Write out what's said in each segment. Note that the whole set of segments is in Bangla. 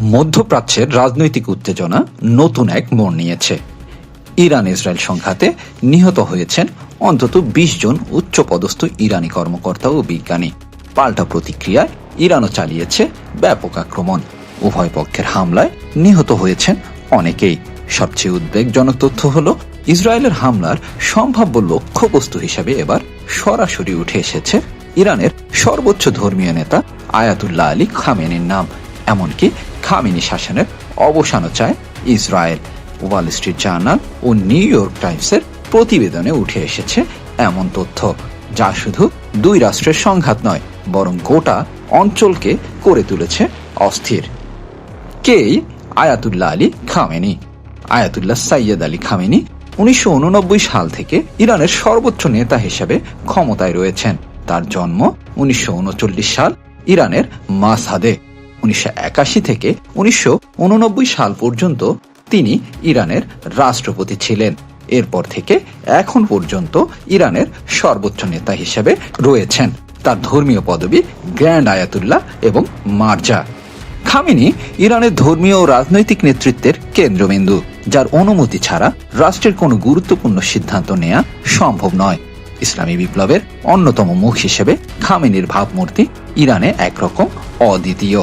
মধ্যপ্রাচ্যের রাজনৈতিক উত্তেজনা নতুন এক মোড় নিয়েছে। ইরান ইসরায়েল সংঘাতে নিহত হয়েছেন অন্তত বিশ জন উচ্চপদস্থ ইরানি কর্মকর্তা ও বিজ্ঞানী। পাল্টা প্রতিক্রিয়ায় ইরানও চালিয়েছে ব্যাপক আক্রমণ। উভয় পক্ষের হামলায় নিহত হয়েছেন অনেকেই। সবচেয়ে উদ্বেগজনক তথ্য হল, ইসরায়েলের হামলার সম্ভাব্য লক্ষ্যবস্তু হিসেবে এবার সরাসরি উঠে এসেছে ইরানের সর্বোচ্চ ধর্মীয় নেতা আয়াতুল্লাহ আলী খামেনির নাম। এমনকি খামেনি শাসনের অবসানও চায় ইসরায়েল। ওয়াল স্ট্রিট জার্নাল ও নিউ ইয়র্ক টাইমসের প্রতিবেদনে উঠে এসেছে এমন তথ্য, যা শুধু দুই রাষ্ট্রের সংঘাত নয়, বরং গোটা অঞ্চলকে করে তুলেছে অস্থির। কেই? Ayatollah Ali Khamenei. Ayatollah Sayyid Ali Khamenei উনিশশো উননব্বই সাল থেকে ইরানের সর্বোচ্চ নেতা হিসেবে ক্ষমতায় রয়েছেন। তার জন্ম উনিশশো উনচল্লিশ সাল ইরানের মাসহাদে। উনিশশো থেকে উনিশশো উন নব্বই সাল পর্যন্ত তিনি ইরানের রাষ্ট্রপতি ছিলেন। এরপর থেকে এখন পর্যন্ত ইরানের সর্বোচ্চ নেতা হিসেবে রয়েছেন। তার ধর্মীয় পদবি গ্র্যান্ড আয়াতুল্লাহ এবং মার্জা। খামেনি ইরানের ধর্মীয় ও রাজনৈতিক নেতৃত্বের কেন্দ্রবিন্দু, যার অনুমতি ছাড়া রাষ্ট্রের কোনো গুরুত্বপূর্ণ সিদ্ধান্ত নেওয়া সম্ভব নয়। ইসলামী বিপ্লবের অন্যতম মুখ হিসেবে খামেনির ভাবমূর্তি ইরানে একরকম অদ্বিতীয়।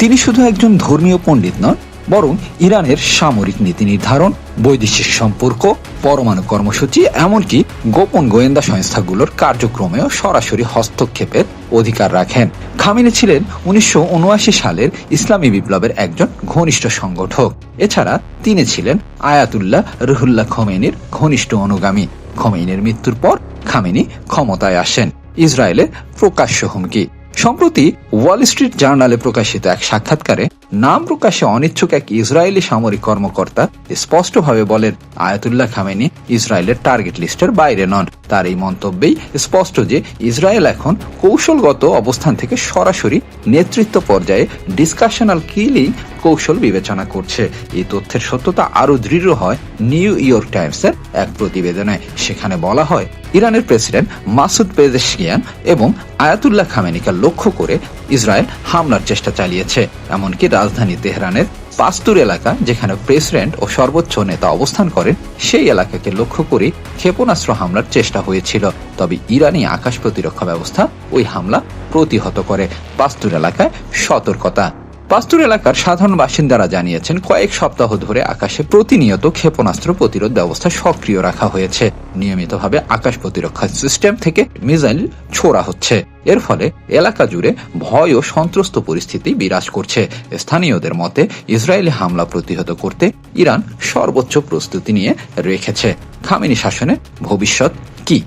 তিনি শুধু একজন ধর্মীয় পণ্ডিত নন, বরং ইরানের সামরিক নীতি নির্ধারণ, বৈদেশিক সম্পর্ক, পরমাণু কর্মসূচি, এমনকি গোপন গোয়েন্দা সংস্থাগুলোর কার্যক্রমেও সরাসরি হস্তক্ষেপের অধিকার রাখেন। খামিনি ছিলেন উনিশশো উনআশি সালের ইসলামী বিপ্লবের একজন ঘনিষ্ঠ সংগঠক। এছাড়া তিনি ছিলেন আয়াতুল্লাহ রুহুল্লাহ খোমেনির ঘনিষ্ঠ অনুগামী। খোমেনির মৃত্যুর পর খামেনি ক্ষমতায় আসেন। ইসরায়েলের প্রকাশ্য হুমকি। সম্প্রতি ওয়াল স্ট্রিট জার্নালে প্রকাশিত এক সাক্ষাৎকারে নাম প্রকাশে অনিচ্ছুক এক ইসরায়েলি সামরিক কর্মকর্তা স্পষ্টভাবে বলেন, আয়াতুল্লাহ খামেনি ইসরায়েলের টার্গেট লিস্টের বাইরে নন। তার এই মন্তব্যেই স্পষ্ট যে ইসরায়েল এখন কৌশলগত অবস্থান থেকে সরাসরি নেতৃত্ব পর্যায়ে ডিসকাশনাল কিলিং কৌশল বিবেচনা করছে। এই তথ্যের সত্যতা আরও দৃঢ় হয় নিউ ইয়র্ক টাইমসের এক প্রতিবেদনে। সেখানে বলা হয় ইরানের প্রেসিডেন্ট মাসুদ পেজেশকিয়ান এবং আয়াতুল্লাহ খামেনিকে লক্ষ্য করে ইসরায়েল হামলার চেষ্টা চালিয়েছে। এমনকি রাজধানী তেহরানের পাস্তুর এলাকা যেখানে প্রেসিডেন্ট ও সর্বোচ্চ নেতা অবস্থান করেন, সেই এলাকাকে লক্ষ্য করে ক্ষেপণাস্ত্র হামলার চেষ্টা হয়েছিল। তবে ইরানি আকাশ প্রতিরক্ষা ব্যবস্থা ওই হামলা প্রতিহত করে। পাস্তুর এলাকায় সতর্কতা। পাস্তুর এলাকার সাধারণ বাসিন্দারা জানিয়েছেন, কয়েক সপ্তাহ ধরে আকাশে প্রতিনিয়ত ক্ষেপণাস্ত্র প্রতিরোধ ব্যবস্থা সক্রিয় রাখা হয়েছে। নিয়মিতভাবে আকাশ প্রতিরক্ষা সিস্টেম থেকে মিসাইল ছোড়া হচ্ছে। এর ফলে এলাকা জুড়ে ভয় ও সন্ত্রস্ত পরিস্থিতি বিরাজ করছে। স্থানীয়দের মতে, ইসরায়েলি হামলা প্রতিহত করতে ইরান সর্বোচ্চ প্রস্তুতি নিয়ে রেখেছে। খামেনি শাসনে ভবিষ্যৎ কি?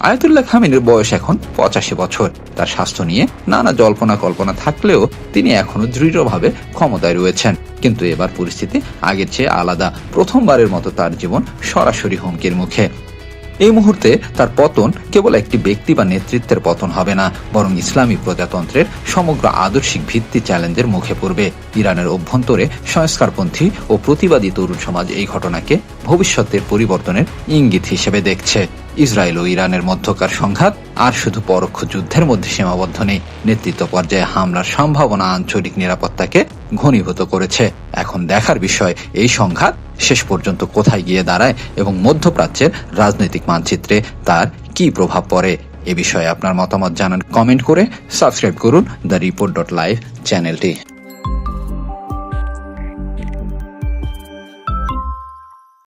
আয়াতুল্লাহ খামিনের বয়স এখন পঁচাশি বছর। তার স্বাস্থ্য নিয়ে নানা জল্পনা কল্পনা থাকলেও তিনি এখনও দৃঢ়ভাবে ক্ষমতায় রয়েছেন। কিন্তু এবার পরিস্থিতি আগের চেয়ে আলাদা। প্রথমবারের মতো তার জীবন সরাসরি হুমকির মুখে। এই মুহূর্তে তার পতন কেবল একটি ব্যক্তি বা নেতৃত্বের পতন হবে না, বরং ইসলামী প্রজাতন্ত্রের সমগ্র আদর্শিক ভিত্তি চ্যালেঞ্জের মুখে পড়বে। ইরানের অভ্যন্তরে সংস্কারপন্থী ও প্রতিবাদী তরুণ সমাজ এই ঘটনাকে ভবিষ্যতের পরিবর্তনের ইঙ্গিত হিসেবে দেখছে। ইসরায়েল ও ইরানের মধ্যকার সংঘাত আর শুধু পরোক্ষ যুদ্ধের মধ্যে সীমাবদ্ধ নেই। নেতৃত্ব পর্যায়ে হামলার সম্ভাবনা আঞ্চলিক নিরাপত্তাকে ঘনীভূত করেছে। এখন দেখার বিষয়, এই সংঘাত শেষ পর্যন্ত কোথায় গিয়ে দাঁড়ায় এবং মধ্যপ্রাচ্যের রাজনৈতিক মানচিত্রে তার কি প্রভাব পড়ে, এ বিষয়ে আপনার মতামত জানান। কমেন্ট করে সাবস্ক্রাইব করুন দ্য রিপোর্ট ডট লাইভ চ্যানেলটি।